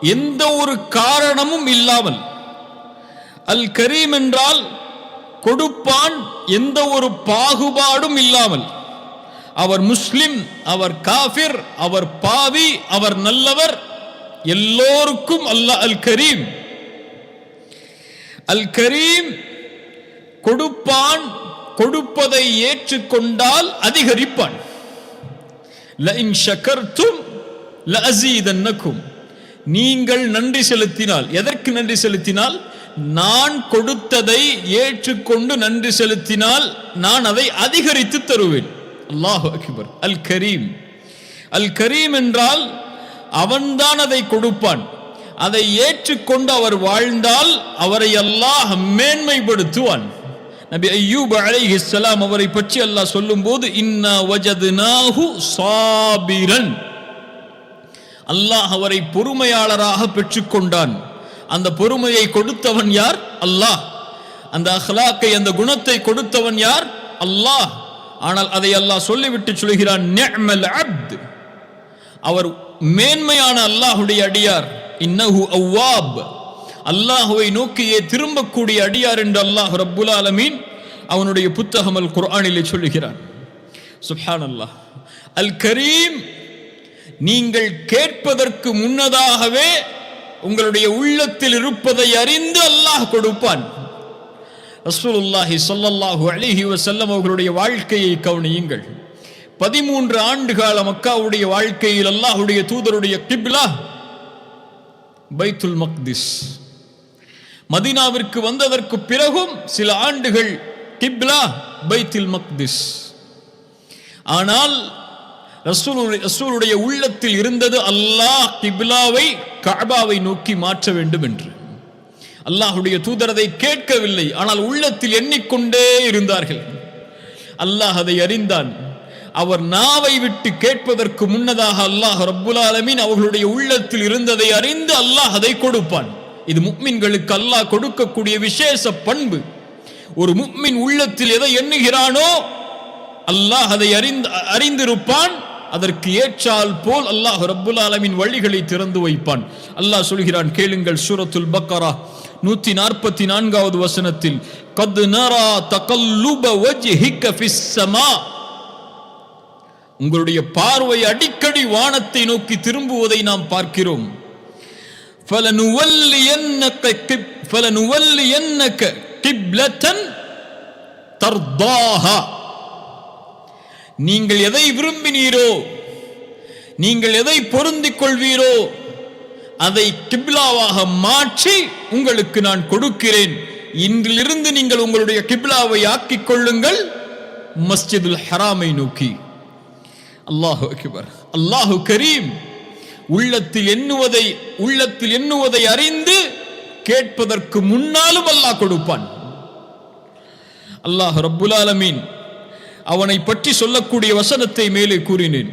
எந்த ஒரு காரணமும் இல்லாமல். அல் கரீம் என்றால் கொடுப்பான் எந்த ஒரு பாகுபாடும் இல்லாமல். அவர் முஸ்லிம் அவர் காஃபிர் அவர் பாவி அவர் நல்லவர் எல்லோருக்கும் அல்லாஹ் அல் கரீம். அல் கரீம் கொடுப்பான் கொடுப்பதை ஏற்றுக்கொண்டால் அதிகரிப்பான். லஇன் ஷக்கர்தும் லஅசீதன்னக்கும் நீங்கள் நன்றி செலுத்தினால். எதற்கு நன்றி செலுத்தினால்? நான் கொடுத்ததை ஏற்றுக்கொண்டு நன்றி செலுத்தினால் நான் அதை அதிகரித்து தருவேன். அல்லாஹ் அக்பர். அல் கரீம். அல் கரீம் என்றால் அவன்தான் அதை கொடுப்பான். அதை ஏற்றுக்கொண்டு அவர் வாழ்ந்தால் அவரை அல்லாஹ் மேன்மைப்படுத்துவான். நபி ஐயூப் அலை இஸ்லாம் அவரை பற்றி அல்லாஹ் சொல்லும்போது இன்ன வஜதுனாஹு சாபிரன். அல்லாஹ் அவரை பொறுமையாளராக பெற்றுக்கொண்டான். அந்த பொறுமையை கொடுத்தவன் யார்? அல்லாஹ். அந்த அஹ்லாக்கை அந்த குணத்தை கொடுத்தவன் யார்? அல்லாஹ். ஆனால் அதை அல்லாஹ் சொல்லிவிட்டு சொல்கிறான் அவர் மேன்மையான அல்லாஹுடைய அடியார். இன்னஹு அவ்வாப். அல்லாஹுவை நோக்கியே திரும்பக்கூடிய அடியார் என்று அல்லாஹ் ரப்புல் ஆலமீன் அவனுடைய புத்தகம் அல் குர்ஆனிலே சொல்லுகிறான். சுஹான் அல்லாஹ் அல் கரீம் நீங்கள் கேட்பதற்கு முன்னதாகவே உங்களுடைய உள்ளத்தில் இருப்பதை அறிந்து அல்லாஹ் கொடுப்பான். ரசூலுல்லாஹி சொல்லல்லாஹு அலைஹி வஸல்லம் அவர்களுடைய வாழ்க்கையை கவனியுங்கள். பதிமூன்று ஆண்டு கால மக்காவுடைய வாழ்க்கையில் அல்லாஹுடைய தூதருடைய கிப்லா பைத்துல் மக்திஸ். மதீனாவிற்கு வந்ததற்கு பிறகும் சில ஆண்டுகள் கிப்லா பைத்துல் மக்திஸ். ஆனால் ரசூலுடைய உள்ளத்தில் இருந்தது அல்லாஹ் கிபிலாவை கபாவை நோக்கி மாற்ற வேண்டும் என்று. அல்லாஹுடைய தூதரதை கேட்கவில்லை ஆனால் உள்ளத்தில் எண்ணிக்கொண்டே இருந்தார்கள். அல்லாஹ் அதை அறிந்தான். அவர் நாவை விட்டு கேட்பதற்கு முன்னதாக அல்லாஹ் ரப்புல் ஆலமீன் அவர்களுடைய உள்ளத்தில் இருந்ததை அறிந்து அல்லாஹ் அதை கொடுப்பான். இது முக்மின்களுக்கு அல்லாஹ் கொடுக்கக்கூடிய விசேஷ பண்பு. ஒரு முக்மின் உள்ளத்தில் எதை எண்ணுகிறானோ அல்லாஹ் அதை அறிந்து அறிந்திருப்பான். அதற்கு ஏற்றால் போல் அல்லாஹ் ரப்புல் ஆலமின் வழிகளை திறந்து வைப்பான். அல்லாஹ் சொல்கிறான் கேளுங்கள் சூரத்துல் பக்கரா நூத்தி நாற்பத்தி நான்காவது வசனத்தில் கத் நரா தகல்லுப வஜ்ஹிக ஃபிஸ் சமா. உங்களுடைய பார்வை அடிக்கடி வானத்தை நோக்கி திரும்புவதை நாம் பார்க்கிறோம். ஃபலனுவல்லி என்னக்க கிப்லத்தன் தர்தாஹா. நீங்கள் எதை விரும்பினீரோ நீங்கள் எதை பொருந்திக் கொள்வீரோ அதை கிப்லாவாக மாற்றி உங்களுக்கு நான் கொடுக்கிறேன். இன்றிலிருந்து நீங்கள் உங்களுடைய கிப்லாவை ஆக்கிக் கொள்ளுங்கள். மஸ்ஜிதுல் ஹராமை நோக்கி. அல்லாஹு அக்பர். அல்லாஹு கரீம். உள்ளத்தில் எண்ணுவதை உள்ளத்தில் எண்ணுவதை அறிந்து கேட்பதற்கு முன்னாலும் அல்லாஹ் கொடுப்பான். அல்லாஹ் ரப்புல் ஆலமீன். அவனை பற்றி சொல்லக்கூடிய வசனத்தை மேலே கூறினேன்.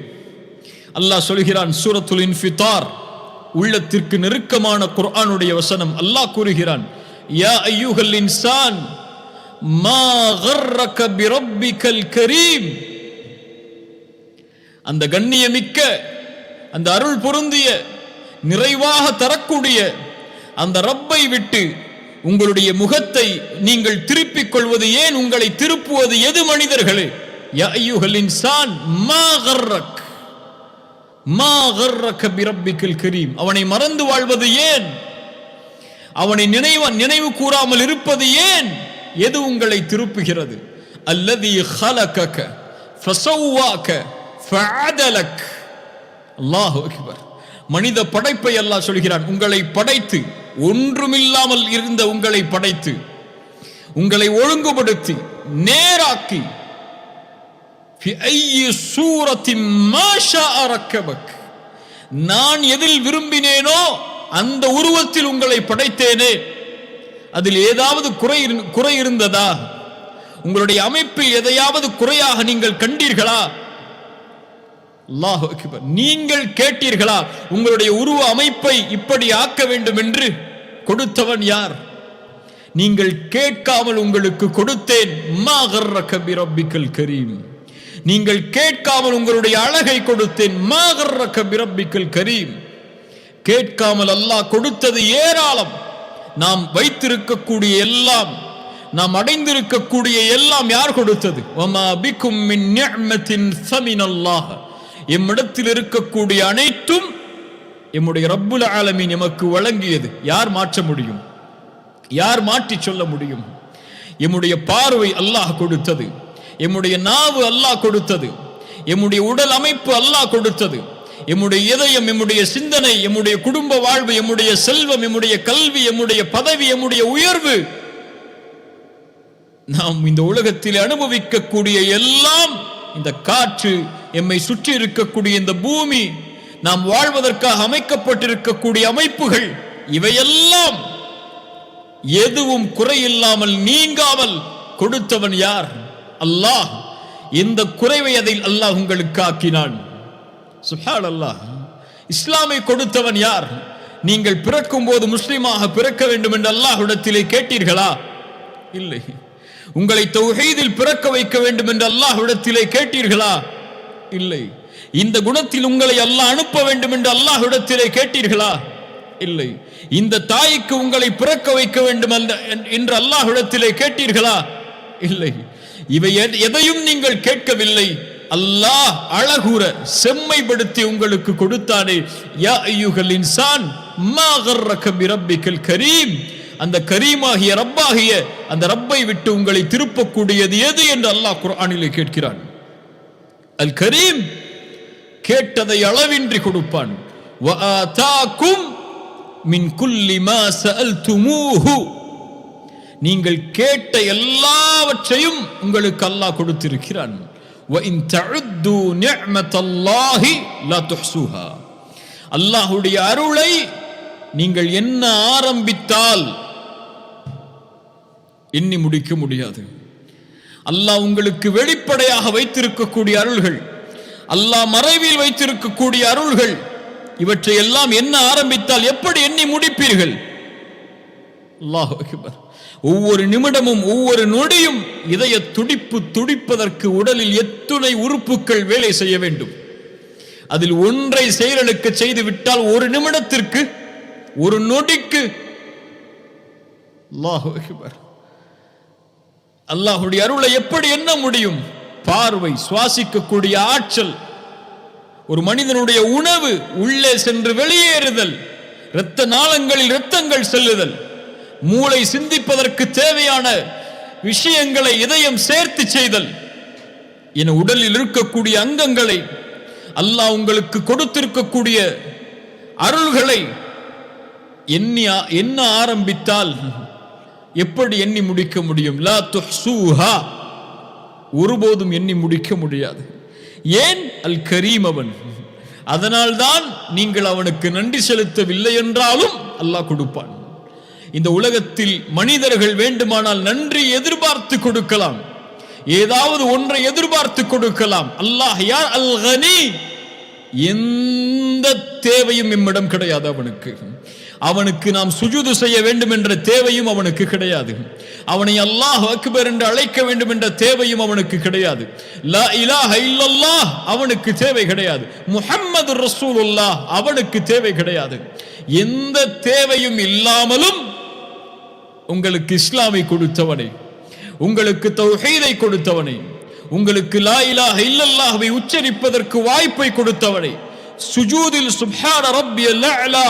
அல்லாஹ் சொல்கிறான் சூரத்துல் இன்ஃபிதார் உள்ளத்திற்கு நெருக்கமான குர்ஆனுடைய வசனம் அல்லாஹ் கூறுகிறான் யா ஐயுகல் இன்சான் மா கர்ரக பிரப்பிக்கல் கரீம். அந்த கண்ணியமிக்க அந்த அருள் பொருந்திய நிறைவாக தரக்கூடிய அந்த ரப்பை விட்டு உங்களுடைய முகத்தை நீங்கள் திருப்பிக் கொள்வது ஏன்? உங்களை திருப்புவது எது மனிதர்களே? அவனை மறந்து வாழ்வது ஏன்? அவனை நினைவு நினைவு கூறாமல் இருப்பது ஏன்? எது உங்களை திருப்புகிறது? அல்லது அல்லாஹ் அக்பர். மனித படைப்பை அல்லாஹ் சொல்கிறான் உங்களை படைத்து ஒன்றுமில்லாமல் இருந்த உங்களை படைத்து உங்களை ஒழுங்குபடுத்தி நேராக்கி நான் எதில் விரும்பினேனோ அந்த உருவத்தில் உங்களை படைத்தேனே. அதில் ஏதாவது குறை குறை இருந்ததா? உங்களுடைய அமைப்பில் எதையாவது குறையாக நீங்கள் கண்டீர்களா? அல்லாஹ் அக்பர். நீங்கள் கேட்டீர்களா? உங்களுடைய உருவ அமைப்பை இப்படி ஆக்க வேண்டும் என்று கொடுத்தவன் யார்? நீங்கள் கேட்காமல் உங்களுக்கு கொடுத்தேன். மா கர்ரக பிரப்பிக்கல் கரீம். நீங்கள் கேட்காமல் உங்களுடைய அழகை கொடுத்தேன். மா கர்ரக பிரப்பிக்கல் கரீம். கேட்காமல் அல்லாஹ் கொடுத்தது ஏராளம். நாம் வைத்திருக்கக்கூடிய எல்லாம் நாம் அடைந்திருக்கக்கூடிய எல்லாம் யார் கொடுத்தது? வமா பிக்கும் மின் நிஅமத்தின் அல்லாஹ் எம்மிடத்தில் இருக்கக்கூடிய அனைத்தும் எம்முடைய ரப்புல் ஆலமீன் எமக்கு வழங்கியது. யார் மாற்ற முடியும்? யார் மாற்றி சொல்ல முடியும்? எம்முடைய பார்வை அல்லாஹ் கொடுத்தது. எம்முடைய நாவு அல்லாஹ் கொடுத்தது. எம்முடைய உடல் அமைப்பு அல்லாஹ் கொடுத்தது. எம்முடைய இதயம் எம்முடைய சிந்தனை எம்முடைய குடும்ப வாழ்வு எம்முடைய செல்வம் எம்முடைய கல்வி எம்முடைய பதவி எம்முடைய உயர்வு. நாம் இந்த உலகத்தில் அனுபவிக்கக்கூடிய எல்லாம் இந்த காற்று எம்மை சுற்றி இருக்கக்கூடிய இந்த பூமி நாம் வாழ்வதற்காக அமைக்கப்பட்டிருக்கக்கூடிய அமைப்புகள் இவையெல்லாம் எதுவும் குறையில்லாமல் நீங்காமல் கொடுத்தவன் யார்? அல்லாஹ். இந்த குறைவை அதில் அல்லாஹ் உங்களுக்கு ஆக்கினான். சுஹான் அல்லாஹ் இஸ்லாமை கொடுத்தவன் யார்? நீங்கள் பிறக்கும் போது முஸ்லீமாக பிறக்க வேண்டும் என்று அல்லாஹ்விடத்திலே கேட்டீர்களா? இல்லை. உங்களை தொகைதில் பிறக்க வைக்க வேண்டும் என்று அல்லாஹ்விடத்திலே கேட்டீர்களா? இல்லை. இந்த குணத்தில் உங்களை அல்லாஹ் அனுப்ப வேண்டும் என்று அல்லாஹ்விடத்திலே கேட்டீர்களா? இல்லை. இந்த தாய்க்கு உங்களை பிறக்க வைக்க வேண்டும் என்று அல்லாஹ்விடத்திலே கேட்டீர்களா? இல்லை. இவை எதையும் நீங்கள் கேட்கவில்லை. அல்லாஹ் அழகுற செம்மைப்படுத்தி உங்களுக்கு கொடுத்தானே. யா ஐயுகல் இன்சான் மா கர்ரக கரீம். அந்த கரீமாகிய ரப்பாகிய அந்த ரப்பை விட்டு உங்களை திருப்பக்கூடியது எது என்று அல்லாஹ் குர்ஆனிலே கேட்கிறான். அல் கரீம் கேட்டதை அளவின்றி கொடுப்பான் وآتاكم من كل ما سألتموه நீங்கள் கேட்ட எல்லாவற்றையும் உங்களுக்கு அல்லாஹ் கொடுத்திருக்கிறான் وَإِن تَعُدُّوا نِعْمَةَ اللَّهِ لَا تُحْصُوهَا அல்லாஹ்வுடைய அருளை நீங்கள் என்ன ஆரம்பித்தால் எண்ணி முடிக்க முடியாது அல்லாஹ் உங்களுக்கு வெளிப்படையாக வைத்திருக்கக்கூடிய அருள்கள். அல்லாஹ் மறைவில் வைத்திருக்கக்கூடிய அருள்கள். இவற்றை எல்லாம் என்ன ஆரம்பித்தால் எப்படி எண்ணி முடிப்பீர்கள்? அல்லாஹ் அக்பர். ஒவ்வொரு நிமிடமும் ஒவ்வொரு நொடியும் இதய துடிப்பு துடிப்பதற்கு உடலில் எத்துணை உறுப்புகள் வேலை செய்ய வேண்டும். அதில் ஒன்றை செயலெடுக்க செய்து விட்டால் ஒரு நிமிடத்திற்கு ஒரு நொடிக்கு. அல்லாஹ் அக்பர். அல்லாஹுடைய அருளை எப்படி என்ன முடியும்? பார்வை சுவாசிக்கக்கூடிய ஆற்றல் ஒரு மனிதனுடைய உணவு உள்ளே சென்று வெளியேறுதல் இரத்த நாளங்களில் இரத்தங்கள் செல்லுதல் மூளை சிந்திப்பதற்கு தேவையான விஷயங்களை இதயம் சேர்த்து செய்தல் என உடலில் இருக்கக்கூடிய அங்கங்களை அல்லாஹ் உங்களுக்கு கொடுத்திருக்கக்கூடிய அருள்களை எண்ணி என்ன ஆரம்பித்தால் எப்படி எண்ணி முடிக்க முடியும்? லா துஹ்சூஹா. ஒருபோதும் எண்ணி முடிக்க முடியாது. ஏன்? அல் கரீம் அவன். அதனால்தான் நீங்கள் அவனுக்கு நன்றி செலுத்தவில்லை என்றாலும் அல்லாஹ் கொடுப்பான். இந்த உலகத்தில் மனிதர்கள் வேண்டுமானால் நன்றி எதிர்பார்த்து கொடுக்கலாம். ஏதாவது ஒன்றை எதிர்பார்த்து கொடுக்கலாம். அல்லாஹ் யார்? அல் கனி எந்த தேவையும் நம்மிடம் கிடையாது அவனுக்கு. அவனுக்கு நாம் சுஜூது செய்ய வேண்டும் என்ற தேவையும் அவனுக்கு கிடையாது. அவனை அல்லாஹ் அக்பர் என்று அழைக்க வேண்டும் என்ற தேவையும் அவனுக்கு கிடையாது. லா இலாஹ இல்லல்லாஹ் அவனுக்கு தேவை கிடையாது. முஹம்மது ரசூலுல்லாஹ் அவனுக்கு தேவை கிடையாது. எந்த தேவையும் இல்லாமலும் உங்களுக்கு இஸ்லாமை கொடுத்தவனை. உங்களுக்கு தௌஹீதை கொடுத்தவனை. உங்களுக்கு லா இலாஹ இல்லல்லாஹ்வை உச்சரிப்பதற்கு வாய்ப்பை கொடுத்தவனை சுஜூதில் சுப்ஹான ரப்பியல் அல்லா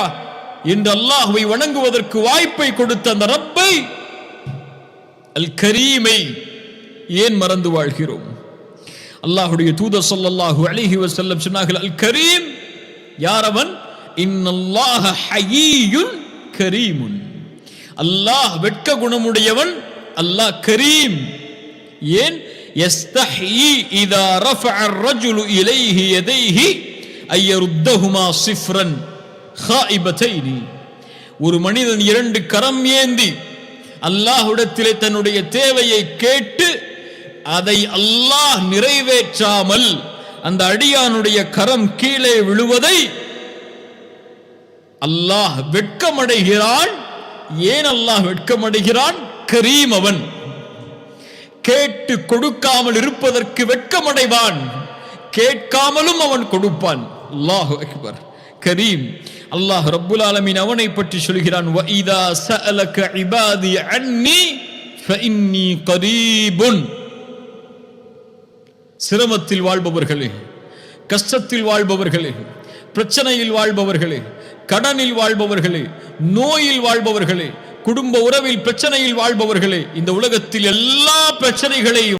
என்று அல்லாஹ்வை வணங்குவதற்கு வாய்ப்பை கொடுத்த அந்த ரப்பை அல் கரீமை ஏன் மறந்து வாழ்கிறோம்? அல்லாஹுடைய தூதர் சொல்லல்லாஹு அலிஹி வசல்லம் சொன்னார்கள் அல் கரீம் யார் அவன் இன்னல்லாஹ ஹயீயுன் கரீமுன். அல்லாஹ் வெட்க குணமுடையவன் அல்லாஹ் கரீம். ஏன்? ஒரு மனிதன் இரண்டு கரம் ஏந்தி அல்லாஹுடத்திலே தன்னுடைய தேவையை கேட்டு அதை அல்லாஹ் நிறைவேற்றாமல் அந்த அடியானுடைய கரம் கீழே விழுவதை அல்லாஹ் வெட்கமடைகிறான். ஏன் அல்லாஹ் வெட்கமடைகிறான்? கரீம் அவன். கேட்டு கொடுக்காமல் இருப்பதற்கு வெட்கமடைவான். கேட்காமலும் அவன் கொடுப்பான். அல்லாஹு அக்பர். கரீம். அல்லாஹ் ரப்புல் ஆலமின் அவனை பற்றி சொல்கிறான் வ சஅலக இபாதி அன்னி ஃபஇன்னி கரீபுன். சிரமத்தில் வாழ்பவர்களே கஷ்டத்தில் வாழ்பவர்களே பிரச்சனையில் வாழ்பவர்களே கடனில் வாழ்பவர்களே நோயில் வாழ்பவர்களே குடும்ப உறவில் பிரச்சனையில் வாழ்பவர்களே இந்த உலகத்தில் எல்லா பிரச்சனைகளையும்